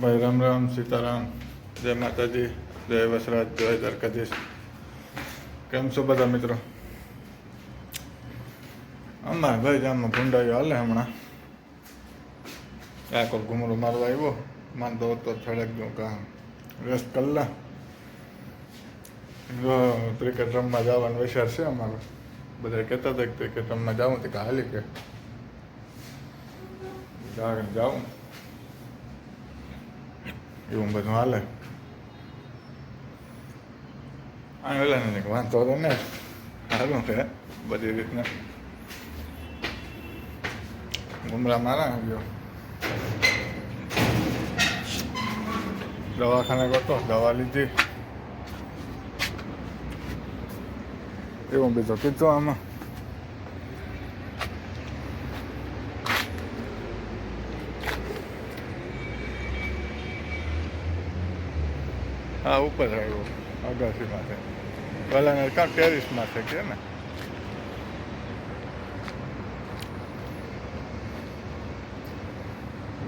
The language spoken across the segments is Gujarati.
રામ રામ, સીતારામ, જય માતાજી, જય વસરાજ, જય દ્વારકાધીશ. કેમ છો બધા મિત્રો? આમાં ભાઈ જામમાં ભૂંડાયો હાલે હમણાં. આ કોઈ ઘૂમરો મારવા આવ્યો? માનતો હતો છડક દઉં કામ રેસ્ટ કલ્લા. ક્રિકેટ રમવા જવાનો વિચાર છે અમારો. બધા કહેતા હતા કે ક્રિકેટ રમવા જાઉં તે કે. હાલી કે જાઉં. એવું બધું હાલે આ ઓલા ને વાંધો તો ને સારું છે બધી રીતના ગુમરા મારા ગયો દવાખાને કરતો દવા લીધી એવું બીજું કીધું આમાં હા ઉપર આવ્યો અગાસીમાં છે પહેલાં કાં ટેરિસમાં છે કે ને?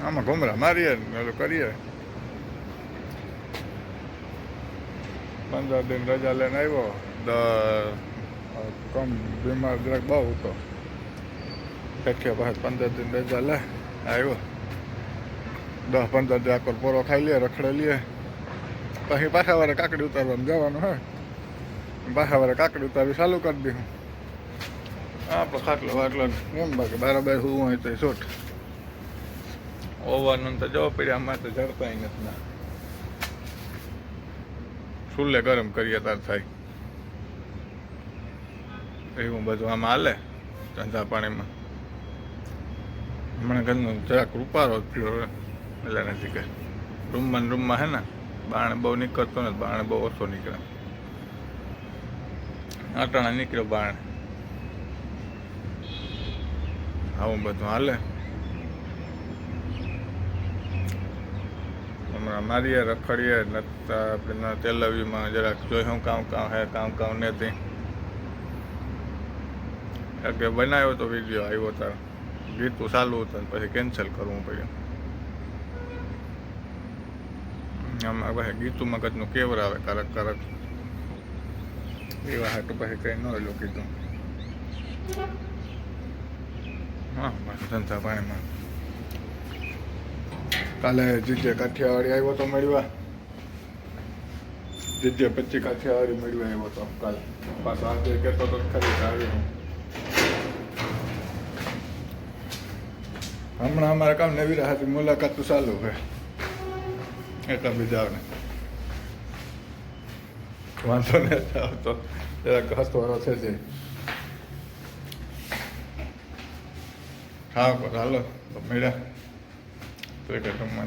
આમાં ઘુમરા મારીએ ઓલું કરીએ. પંદર દિન રજા લઈને આવ્યો. દ કમ બીમાર જરાક બહુ હતો. ફેંક્યો પાસે પંદર દિન રજા લે, આવ્યો. દસ પંદર દી આખો પોરો ખાઈ લે, રખડે લઈએ પછી પાછા વારે કાકડી ઉતારવાનું, જવાનું હોય પાછા વારે કાકડી ઉતારવી ચાલુ કરી દઉં આપણે ખાટલો વાટલો એમ બાકી બરાબર શું હોય તો શોટ ઓવાનું તો જવા પડ્યા આમાં તો જડતા નથી ના. ચૂલે ગરમ કરીએ તાર થાય. એવું બધું આમાં હાલે ધંધા પાણીમાં. હમણાં ઘરનો જરાક રૂપારો થયો. એટલે નથી કે. રૂમમાં રૂમમાં હે ને. બાણે બહુ નીકળતો નથી બાણ બહુ ઓછો નીકળે. અટાણા નીકળ્યો બાણ. આવું બધું હાલે. હમણાં મારીએ, રખડીએ નતા તેલવીમાં જરાક જોઈ હું કામ કામ હે, કામ કામ નથી કે બનાવ્યો તો વીડિયો આવ્યો તાર. ગીતું ચાલુ હતું પછી કેન્સલ કરવું પડ્યું. આમાં પાસે ગીતું મગજનું કેવર આવે, કરક કરક. એવા હાટું પાસે કંઈ ન એલું કીધું. હા ધંધા પાણીમાં કાલે જીજે કાઠિયાવાડી આવ્યો તો મળવા જીજે પછી કાઠિયાવાડી મળવા આવ્યો તો કાલે. પાછો આજે કહેતો તો ખરી આવી આવ્યો હમણાં અમારે કામ નવી રાહતી મુલાકાત તો ચાલુ છે. એટલા બીજાને વાંધો નથી આવતો જરાક વાળો છે જે હા પણ હાલો તો મળ્યા ક્રિકેટ રમવા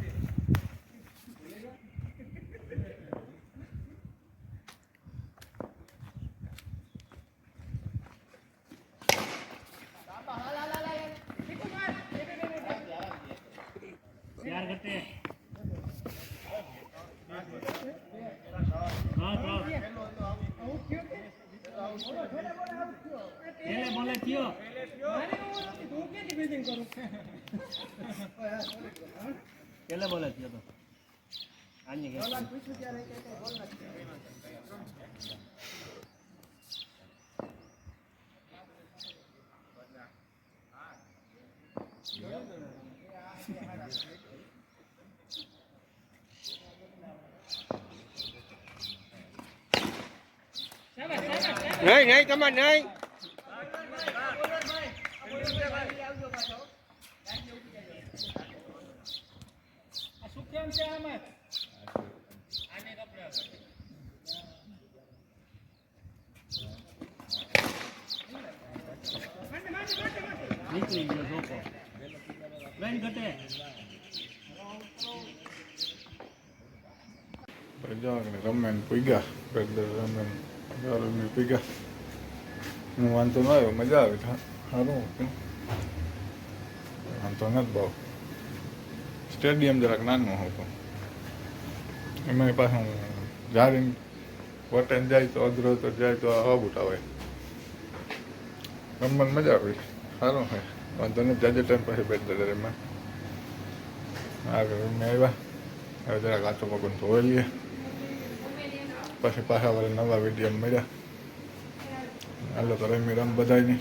કેટલે બોલે છે તો આની કે નહીં નહીં કમાન નહીં નીકળી ગયો ધોકો લઈને ઘટે. જવાને રમે ને પીગા. પેડલ રમે ને પીગા. હું વાંધો ન આવ્યો મજા આવી. હા સારું વાંધો નથી બહુ સ્ટેડિયમ જરાક નાનું હતું. એમાં પાછું જારી વટન જાય તો અધરો તો જાય તો હબ આવે રમવાની મજા આવી. સારું હોય. વાંધો નહીં. જાજે ટાઈમ પછી બેટ દે એમાં. આગળ અમે આવ્યા. હવે જરાક આચો પગન ધોઈ લઈએ. પછી પાછા વાળા નવા વીડિયો મળ્યા. હાલો તો રમી રમ બધાય નહીં